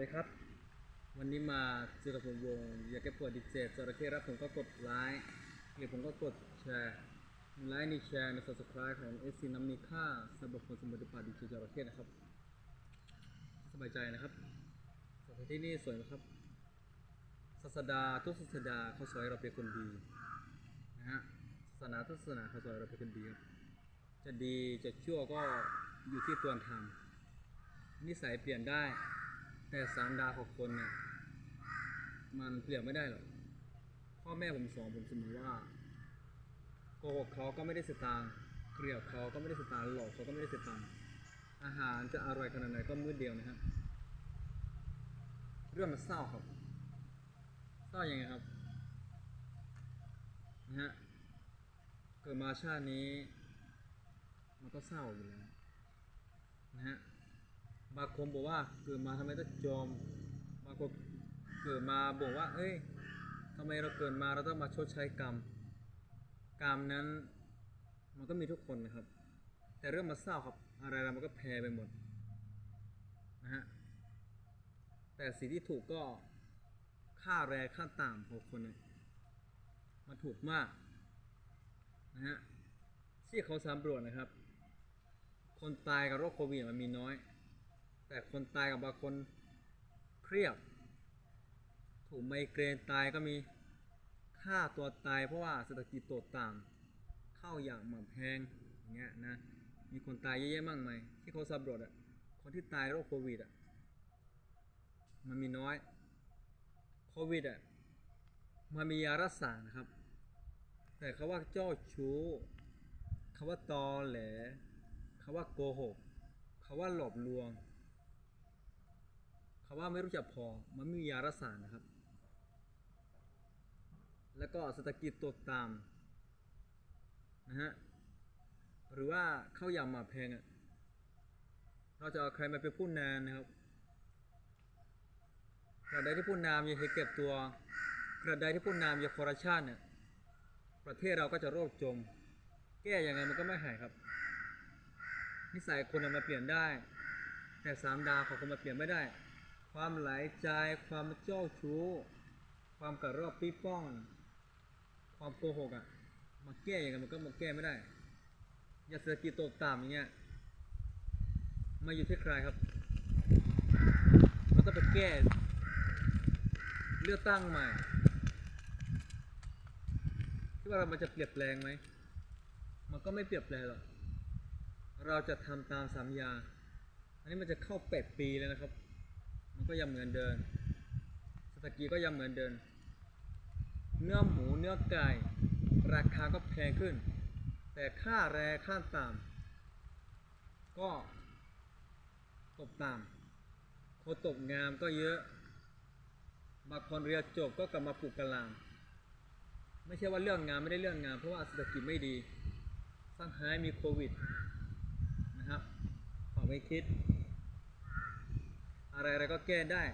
ดีครับ วันนี้มาเจอกับผมวงอยากแก้ปวดดิเจจระเข้รับผมก็กดไลค์หรือผมก็กดแชร์ไลค์ในแชร์ใน subscribe ของเอซีน้ำมีค่าสำหรับคนสมุทรปราดิเจจระเข้นะครับ สบายใจนะครับสถานที่นี่สวยไหมครับศาสดาทุกศาสดาเขาสอนเราเป็นคนดีนะฮะศาสนาทุกศาสนาเขาสอนเราเป็นคนดีครับจะดีจะชั่วก็อยู่ที่ตัวทำนิสัยเปลี่ยนได้ แต่สามดาวของคนเนี่ยมันเปลี่ยนไม่ได้หรอกพ่อแม่ผมสอนผมเสมอว่าโกหกเขาก็ไม่ได้สตางค์เกลียดเขาก็ไม่ได้สตางค์หลอกเขาก็ไม่ได้สตางค์อาหารจะอร่อยขนาดไหนก็มื้อเดียวนะครับเรื่องมันเศร้าครับเศร้ายังไงครับนะฮะเกิดมาชาตินี้ มันก็เศร้าอยู่แล้วนะฮะ บางคนบอกว่าเกิดมาทำไมต้องจมบางคนเกิดมาบอกว่า เอ้ยทำไมเราเกิดมาเราต้องมาชดใช้กรรม กรรมนั้นมันก็มีทุกคนนะครับ แต่เรื่องมาเศร้าครับอะไรเรามันก็แพ้ไปหมดนะฮะแต่สิ่งที่ถูกก็ค่าแรงค่าต่ำของคนเนี่ยมันถูกมากนะฮะที่เขาสำรวจนะครับ คนตายกับโรคโควิดมันมีน้อย แต่คนตายกับบางคนเครียด ถูกไมเกรนตายก็มีฆ่าตัวตายเพราะว่าเศรษฐกิจตกต่ำเข้าอย่างหม่ำแพงอย่างเงี้ยนะมีคนตายเยอะแยะมากมายที่เขาสำรวจอะคนที่ตายโรคโควิดอะมันมีน้อยโควิดอะมันมียารักษานะครับ แต่เขาว่าเจ้าชู้เขาว่าตอแหลเขาว่าโกหกเขาว่าหลอกลวง คำว่าไม่รู้จักพอมันไม่มียารักษานะครับ แล้วก็เศรษฐกิจตกต่ำนะฮะหรือว่าข้าวยำหมาแพงอะ่ะเราจะเอาใครมาเป็นผู้นำนะครับกระใดที่ผู้นำยังเก็บตัวกระใดที่ผู้นำยังคอร์รัปชันเนี่ยประเทศเราก็จะโรคจม แก้ยังไงมันก็ไม่หายครับ นิสัยคนมันเปลี่ยนได้ แต่สามดาวของคนมาเปลี่ยนไม่ได้ ความไหลใจ ความเจ้าชู้ ความกระรอบปีป้อง ความโกหกอะ มาแก้ยังไงมันก็มาแก้ไม่ได้ อย่าเศรษฐกิจตกต่ำอย่างเงี้ย มาอยู่ที่ใครครับ มันต้องไปแก้ เลือกตั้งใหม่ที่ว่ามันจะเปลี่ยนแปลงไหม มันก็ไม่เปลี่ยนแปลงหรอก เราจะทำตามสัญญา อันนี้มันจะเข้าแปดปีแล้วนะครับ มันก็ยังเหมือนเดิมสถกิจก็ยังเหมือนเดิมเนื้อหมูเนื้อไก่ ราคาก็แพงขึ้น แต่ค่าแรงค่าต่ำก็ตกต่ำคนตกงามก็เยอะบางคนเรียนจบก็กลับมาปลูกกะหล่ำไม่ใช่ว่าเรื่องงานไม่ได้เรื่องงาน เพราะว่าเศรษฐกิจไม่ดีสร้างไห้มีโควิดนะครับขอไม่คิด อะไรอะไรก็แก้ได้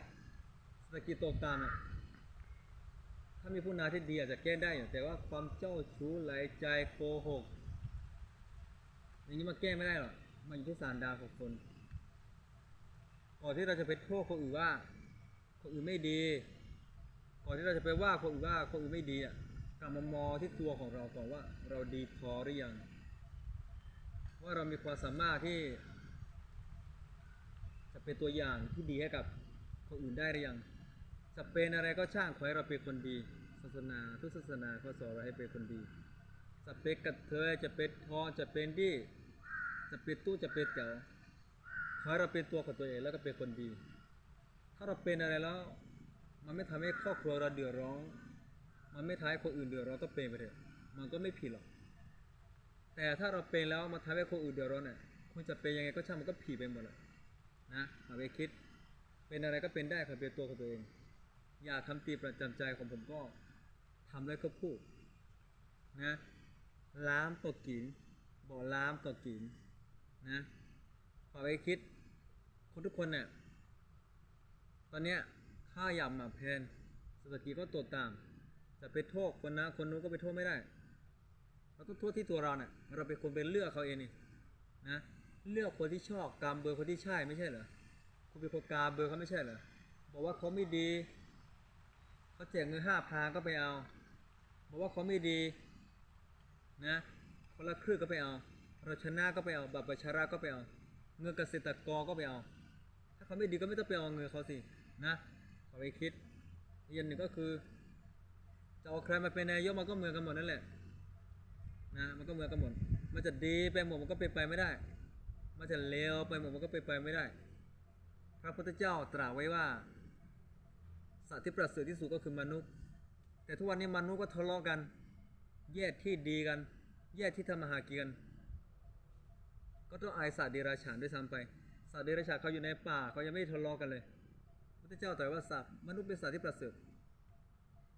เศรษฐกิจตกต่ำอะถ้ามีผู้นำที่ดีอาจจะแก้ได้อยู่แต่ว่าความเจ้าชู้ไหลใจโกหกอย่างนี้มาแก้ไม่ได้หรอกมันอยู่ที่สารดาวของคนก่อนที่เราจะไปโทษคนอื่นว่าคนอื่นไม่ดีก่อนที่เราจะไปว่าคนอื่นว่าคนอื่นไม่ดีอะกลับมามองที่ตัวของเราก่อนว่าเราดีพอหรือยัง ว่าเรามีความสามารถที่ จะเป็นตัวอย่างที่ดีให้กับคนอื่นได้หรือยังจะเป็นอะไรก็ช่างขอให้เราเป็นคนดีศาสนาทุกศาสนาเขาสอนเราให้เป็นคนดีจะเป็นกระเทยจะเป็นทองจะเป็นดีจะเป็นตู้จะเป็นเต๋อขอให้เราเป็นตัวของตัวเองแล้วก็เป็นคนดี ถ้าเราเป็นอะไรแล้ว มันไม่ทำให้ครอบครัวเราเดือดร้อนมันไม่ทำให้คนอื่นเดือดร้อนก็เป็นไปเถอะมันก็ไม่ผิดหรอกแต่ถ้าเราเป็นแล้วมาทำให้คนอื่นเดือดร้อนเนี่ยคุณจะเป็นยังไงก็ช่างมันก็ผิดไปหมดแหละ นะเอาไปคิด เป็นอะไรก็เป็นได้ครับเป็นตัวของตัวเอง อย่าทำตีประจำใจของผมก็ทำแล้วก็พูดนะล้ามต่อกินบอล้ามต่อกินนะฝากไว้คิด คนทุกคนเนี่ยตอนเนี้ยค่ายำมาแพนเศรษฐกิจก็ตกต่ำจะไปโทษคนนะคนนู้นก็ไปโทษไม่ได้เราต้องโทษที่ตัวเราเนี่ยเราเป็นคนเป็นเลือกเขาเองนี่นะ เลือกคนที่ชอบกามเบอร์คนที่ใช่ไม่ใช่เหรอคุณเป็นคนกามเบอร์เขาไม่ใช่เหรอบอกว่าเขาไม่ดีเขาแจกเงินห้าพันก็ไปเอาบอกว่าเขาไม่ดีนะคนละครึ่งก็ไปเอาเราชนะก็ไปเอาบัตรประชารัฐก็ไปเอา เงินเกษตรกรก็ไปเอา ถ้าเขาไม่ดีก็ไม่ต้องไปเอาเงินเขาสินะเอาไปคิดอีกอย่างหนึ่งก็คือจะเอาใครมาเป็นนายกมันก็เหมือนกันหมดนั่นแหละนะมันก็เหมือนกันหมดมันจะดีไปหมดมันก็เป็นไปไม่ได้ มันจะเลวไปหมดมันก็เป็นไปไม่ได้ พระพุทธเจ้าตรัสไว้ว่าสัตว์ที่ประเสริฐที่สุดก็คือมนุษย์ แต่ทุกวันนี้มนุษย์ก็ทะเลาะกัน แยกที่ดีกัน แยกที่ทำมาหากินกันก็ต้องอายสัตว์เดรัจฉานด้วยซ้ำไป สัตว์เดรัจฉานเขาอยู่ในป่าเขายังไม่ทะเลาะกันเลย พุทธเจ้าตรัสว่าสัตว์มนุษย์เป็นสัตว์ที่ประเสริฐ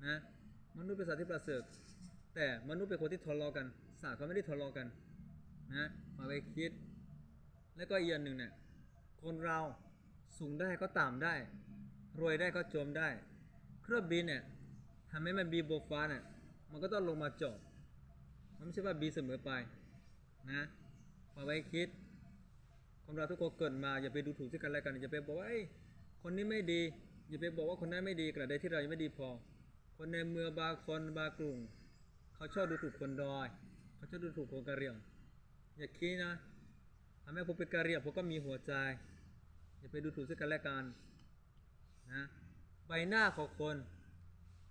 นะ มนุษย์เป็นสัตว์ที่ประเสริฐ แต่มนุษย์เป็นคนที่ทะเลาะกัน สัตว์เขาไม่ได้ทะเลาะกันนะ มาไปคิด แล้วก็อีกอย่างหนึ่งเนี่ยคนเราสูงได้ก็ต่ำได้ รวยได้ก็จมได้ เครื่องบินเนี่ยทำให้มันบีโบกฟ้าเนี่ยมันก็ต้องลงมาจอดมันไม่ใช่ว่าบีเสมอไปนะมาไว้คิดคนเราทุกคนเกิดมาอย่าไปดูถูกซึ่งกันและกันอย่าไปบอกว่าเอ้คนนี้ไม่ดีอย่าไปบอกว่าคนนั้นไม่ดีกระใดที่เรายังไม่ดีพอ คนในเมืองบางคนบางกลุ่มเขาชอบดูถูกคนดอย เขาชอบดูถูกคนกะเหรี่ยงอย่าคิดนะ ทำให้ผมเป็นกะเหรี่ยงผมก็มีหัวใจ อย่าไปดูถูกซึ่งกันและกันนะใบหน้าของคน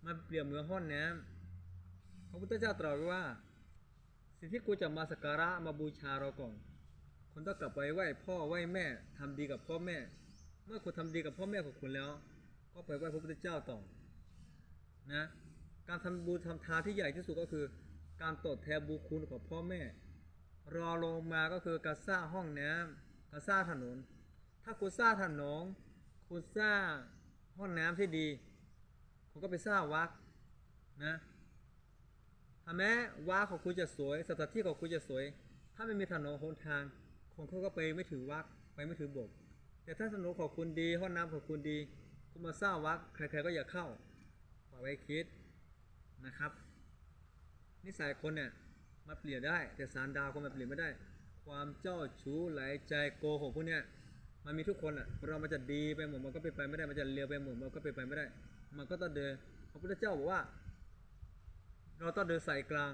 มันเปรียบเหมือนห้องน้ำพระพุทธเจ้าตรัสว่า สิ่งที่กูจะมาสักการะมาบูชาเราก่อนคุณต้องกลับไปไหว้พ่อไหว้แม่ทำดีกับพ่อแม่ เมื่อคุณทำดีกับพ่อแม่ของคุณแล้ว ก็ไปไหว้พระพุทธเจ้าต่อนะการทำบุญทำทานที่ใหญ่ที่สุดก็คือ การตอบแทนบุญคุณของพ่อแม่ รอลงมาก็คือการสร้างห้องน้ำการสร้างถนน ถ้าคุณสร้างถนนคุณสร้างห้องน้ำที่ดี คุณก็ไปสร้างวัดนะถ้าแม้วัดของคุณจะสวยสถานที่ของคุณจะสวย ถ้าไม่มีถนนหนทางคนเขาก็ไปไม่ถึงวัดไปไม่ถึงโบสถ์แต่ถ้าถนนของคุณดี ห้องน้ำของคุณดี คุณมาสร้างวัดใครๆก็อย่าเข้าฝากไว้คิดนะครับ นิสัยคนเนี่ย มาเปลี่ยนได้ แต่สารดาวคนมาเปลี่ยนไม่ได้ ความเจ้าชู้ไหลใจโกหกพวกเนี้ยมันมีทุกคนอะเรามันจะดีไปหมดมันก็เป็นไปไม่ได้มันจะเลวไปหมดมันก็เป็นไปไม่ได้ มันก็ต้องเดินพระพุทธเจ้าบอกว่า เราต้องเดินสายกลาง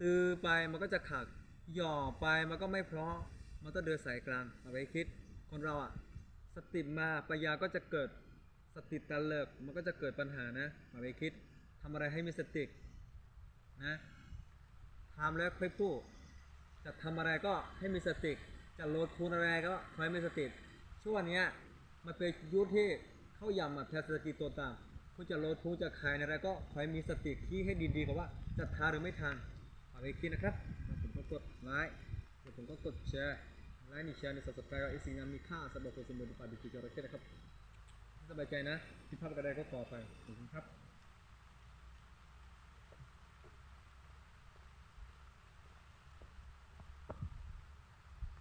ตือไปมันก็จะขัดหย่อไปมันก็ไม่เพราะมันต้องเดินสายกลางเอาไว้คิด คนเราอะสติมาปัญญาก็จะเกิดสติตะเลิกมันก็จะเกิดปัญหานะเอาไว้คิดทำอะไรให้มีสตินะ ทำแล้วค่อยพูดจะทำอะไรก็ให้มีสติ จะลดทุนอะไรก็ขอให้มีสติช่วงนี้มันเป็นยุคที่เข้ายำอะแทนสติตัวตาม คุณจะลดทุนจะขายอะไรก็ขอให้มีสติคิดให้ดีๆกับว่าจะทานหรือไม่ทานเอาไปคิดนะครับผมก็กดไลค์แล้วผมก็กดแชร์ไลค์นี่แชร์นี่ subscribe ไอ้สิ่งนั้นมีค่าสำหรับคนสมบูรณ์ปฏิกิริยานะครับสบายใจนะที่ภาพกระไดก็ขอไปขอบคุณครับ